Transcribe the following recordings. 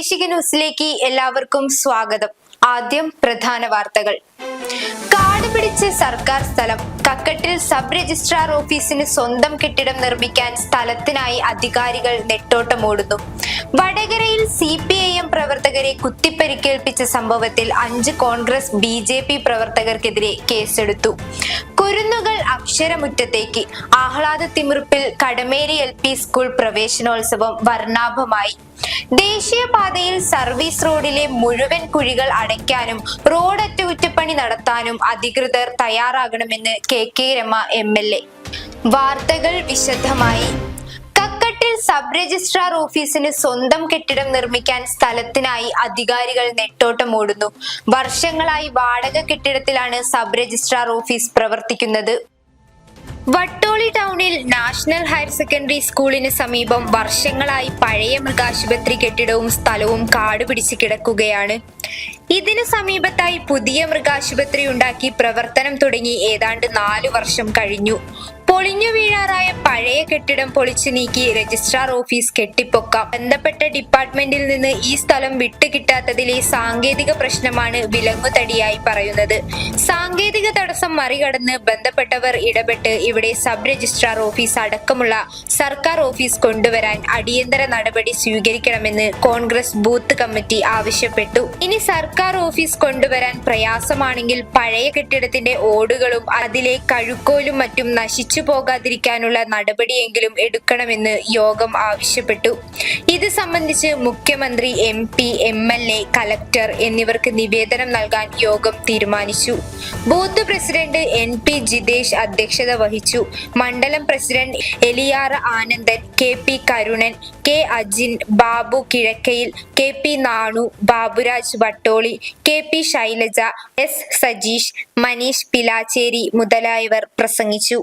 പ്രാദേശിക ന്യൂസിലേക്ക് എല്ലാവർക്കും സ്വാഗതം. ആദ്യം പ്രധാന വാർത്തകൾ. കാട് പിടിച്ച് സർക്കാർ സ്ഥലം. കക്കട്ടിൽ സബ് രജിസ്ട്രാർ ഓഫീസിന് സ്വന്തം കെട്ടിടം നിർമ്മിക്കാൻ സ്ഥലത്തിനായി അധികാരികൾ നെട്ടോട്ടമോടുന്നു. വടകരയിൽ സി പി ഐ എം പ്രവർത്തകരെ കുത്തിപ്പരിക്കേൽപ്പിച്ച സംഭവത്തിൽ അഞ്ച് കോൺഗ്രസ് ബി ജെ പി പ്രവർത്തകർക്കെതിരെ കേസെടുത്തു. കുരുന്നുകൾ അക്ഷരമുറ്റത്തേക്ക്. ആഹ്ലാദ തിമിർപ്പിൽ കടമേരി എൽ പി സ്കൂൾ പ്രവേശനോത്സവം വർണാഭമായി. ദേശീയപാതയിൽ സർവീസ് റോഡിലെ മുഴുവൻ കുഴികൾ അടയ്ക്കാനും റോഡ് അറ്റകുറ്റപ്പണി നടത്താനും അധികൃതർ തയ്യാറാകണമെന്ന് K K Rama M L A. വാർത്തകൾ വിശദമായി. കക്കട്ടിൽ സബ് രജിസ്ട്രാർ ഓഫീസിന് സ്വന്തം കെട്ടിടം നിർമ്മിക്കാൻ സ്ഥലത്തിനായി അധികാരികൾ നെട്ടോട്ടം ഓടുന്നു. വർഷങ്ങളായി വാടക കെട്ടിടത്തിലാണ് സബ് രജിസ്ട്രാർ ഓഫീസ് പ്രവർത്തിക്കുന്നത്. വട്ടോളി ടൗണിൽ നാഷണൽ ഹയർ സെക്കൻഡറി സ്കൂളിന് സമീപം വർഷങ്ങളായി പഴയ മൃഗാശുപത്രി കെട്ടിടവും സ്ഥലവും കാട് പിടിച്ച് കിടക്കുകയാണ്. ഇതിനു സമീപത്തായി പുതിയ മൃഗാശുപത്രി ഉണ്ടാക്കി പ്രവർത്തനം തുടങ്ങി ഏതാണ്ട് നാലു വർഷം കഴിഞ്ഞു. പൊളിഞ്ഞു വീഴാറായ പഴയ കെട്ടിടം പൊളിച്ചു നീക്കി രജിസ്ട്രാർ ഓഫീസ് കെട്ടിപ്പൊക്കാം. ബന്ധപ്പെട്ട ഡിപ്പാർട്ട്മെന്റിൽ നിന്ന് ഈ സ്ഥലം വിട്ടുകിട്ടാത്തതിലെ സാങ്കേതിക പ്രശ്നമാണ് വിലങ്ങുതടിയായി പറയുന്നത്. സാങ്കേതിക തടസ്സം മറികടന്ന് ബന്ധപ്പെട്ടവർ ഇടപെട്ട് ഇവിടെ സബ് രജിസ്ട്രാർ ഓഫീസ് അടക്കമുള്ള സർക്കാർ ഓഫീസ് കൊണ്ടുവരാൻ അടിയന്തര നടപടി സ്വീകരിക്കണമെന്ന് കോൺഗ്രസ് ബൂത്ത് കമ്മിറ്റി ആവശ്യപ്പെട്ടു. ഇനി സർക്കാർ ഓഫീസ് കൊണ്ടുവരാൻ പ്രയാസമാണെങ്കിൽ പഴയ കെട്ടിടത്തിന്റെ ഓടുകളും അതിലെ കഴുക്കോലും മറ്റും നശിച്ചു പോകാതിരിക്കാനുള്ള നടപടിയെങ്കിലും എടുക്കണമെന്ന് യോഗം ആവശ്യപ്പെട്ടു. ഇത് സംബന്ധിച്ച് മുഖ്യമന്ത്രി M P M L A collector എന്നിവർക്ക് നിവേദനം നൽകാൻ യോഗം തീരുമാനിച്ചു. Booth president N P Jithesh അധ്യക്ഷത വഹിച്ചു. മണ്ഡലം president Eliyara Anandan K P Karunan K Ajin Babu Kizhakkayil K P Nanu Baburaj Vattoli K P Shailaja S Sajeesh Maneesh Pilacheri മുതലായവർ പ്രസംഗിച്ചു.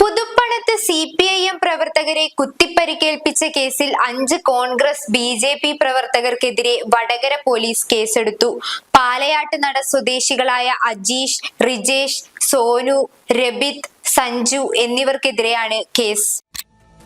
പുതുപ്പണത്ത് സി പി ഐ എം പ്രവർത്തകരെ കുത്തിപ്പരിക്കേൽപ്പിച്ച കേസിൽ അഞ്ച് Congress B J P പ്രവർത്തകർക്കെതിരെ വടകര പോലീസ് കേസെടുത്തു. പാലയാട്ട് നട സ്വദേശികളായ അജീഷ് റിജേഷ് സോനു രബിത് സഞ്ജു എന്നിവർക്കെതിരെയാണ് കേസ്.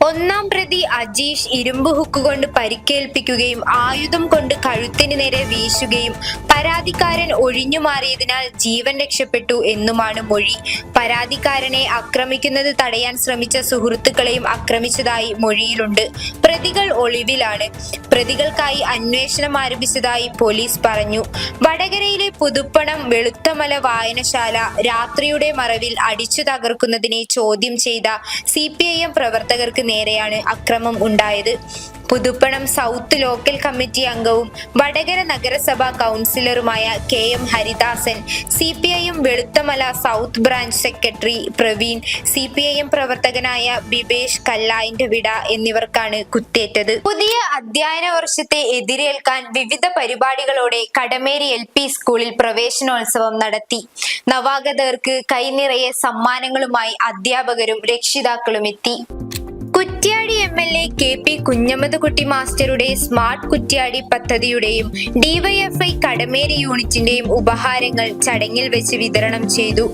ഒന്നാം പ്രതി അജീഷ് ഇരുമ്പ് ഹുക്ക് കൊണ്ട് പരിക്കേൽപ്പിക്കുകയും ആയുധം കൊണ്ട് കഴുത്തിന് നേരെ വീശുകയും പരാതിക്കാരൻ ഒഴിഞ്ഞു മാറിയതിനാൽ ജീവൻ രക്ഷപ്പെട്ടു എന്നുമാണ് മൊഴി. പരാതിക്കാരനെ ആക്രമിക്കുന്നത് തടയാൻ ശ്രമിച്ച സുഹൃത്തുക്കളെയും ആക്രമിച്ചതായി മൊഴിയിലുണ്ട്. പ്രതികൾ ഒളിവിലാണ്. പ്രതികൾക്കായി അന്വേഷണം ആരംഭിച്ചതായി പോലീസ് പറഞ്ഞു. വടകരയിലെ പുതുപ്പണം വെളുത്തമല വായനശാല രാത്രിയുടെ മറവിൽ അടിച്ചു തകർക്കുന്നതിനെ ചോദ്യം ചെയ്ത സി പ്രവർത്തകർക്ക് നേരെയാണ് അക്രമം ഉണ്ടായത്. പുതുപ്പണം സൗത്ത് ലോക്കൽ കമ്മിറ്റി അംഗവും വടകര നഗരസഭാ കൗൺസിലറുമായ K M Haridasan C P I Veluthamala south branch secretary Praveen C P I M പ്രവർത്തകനായ ബിബേഷ് കല്ലായിന്റെ വിട എന്നിവർക്കാണ് കുത്തേറ്റത്. പുതിയ അധ്യയന വർഷത്തെ എതിരേൽക്കാൻ വിവിധ പരിപാടികളോടെ കടമേരി എൽ പി സ്കൂളിൽ പ്രവേശനോത്സവം നടത്തി. നവാഗതർക്ക് കൈനിറയെ സമ്മാനങ്ങളുമായി അധ്യാപകരും രക്ഷിതാക്കളും എത്തി. M L A K P Kunhammedkutty മാസ്റ്ററുടെ സ്മാർട്ട് കുറ്റ്യാടി പദ്ധതിയുടെയും ഡിവൈഎഫ്ഐ കടമേരി യൂണിറ്റിന്റെയും ഉപഹാരങ്ങൾ ചടങ്ങിൽ വെച്ച് വിതരണം ചെയ്തു.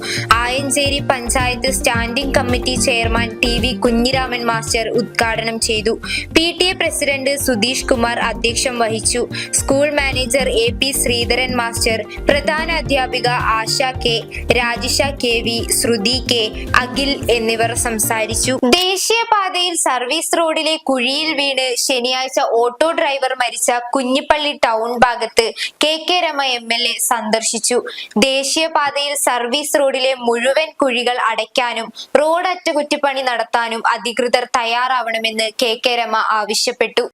Ayanchery panchayat standing committee chairman T V Kunhiraman master ഉദ്ഘാടനം ചെയ്തു. P T A president Sudheesh Kumar അധ്യക്ഷം വഹിച്ചു. School manager A P Sreedharan master പ്രധാന അധ്യാപിക Asha K Rajisha K V Sruthi K Akhil എന്നിവർ സംസാരിച്ചു. ദേശീയപാതയിൽ സർവീസ് റോഡിലെ കുഴിയിൽ വീണ് ശനിയാഴ്ച ഓട്ടോ ഡ്രൈവർ മരിച്ച കുഞ്ഞിപ്പള്ളി ടൗൺ ഭാഗത്ത് K K Rama M L A സന്ദർശിച്ചു. ദേശീയപാതയിൽ സർവീസ് റോഡിലെ മുഴുവൻ കുഴികൾ അടയ്ക്കാനും റോഡ് അറ്റകുറ്റപ്പണി നടത്താനും അധികൃതർ തയ്യാറാവണമെന്ന് കെ കെ രമ ആവശ്യപ്പെട്ടു.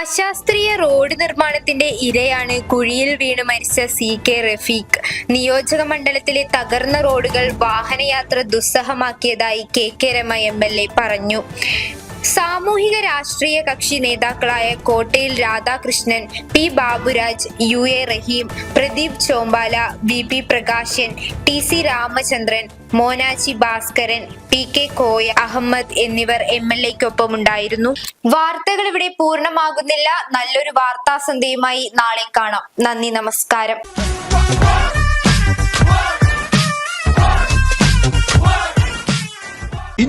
അശാസ്ത്രീയ റോഡ് നിർമ്മാണത്തിന്റെ ഇരയാണ് കുഴിയിൽ വീണ് മരിച്ച സി കെ റഫീഖ്. നിയോജക മണ്ഡലത്തിലെ തകർന്ന റോഡുകൾ വാഹനയാത്ര ദുസ്സഹമാക്കിയതായി K K Rama M L A പറഞ്ഞു. സാമൂഹിക രാഷ്ട്രീയ കക്ഷി നേതാക്കളായ Kottayil Radhakrishnan P Baburaj U A Raheem Pradeep Chombala V P Prakashan T C Ramachandran Monachi Bhaskaran P K Koya Ahammed എന്നിവർ എം എൽ എക്കൊപ്പം ഉണ്ടായിരുന്നു വാർത്തകൾ ഇവിടെ പൂർണമാകുന്നില്ല. നല്ലൊരു വാർത്താ സന്ധ്യയുമായി നാളെ കാണാം. നന്ദി നമസ്കാരം.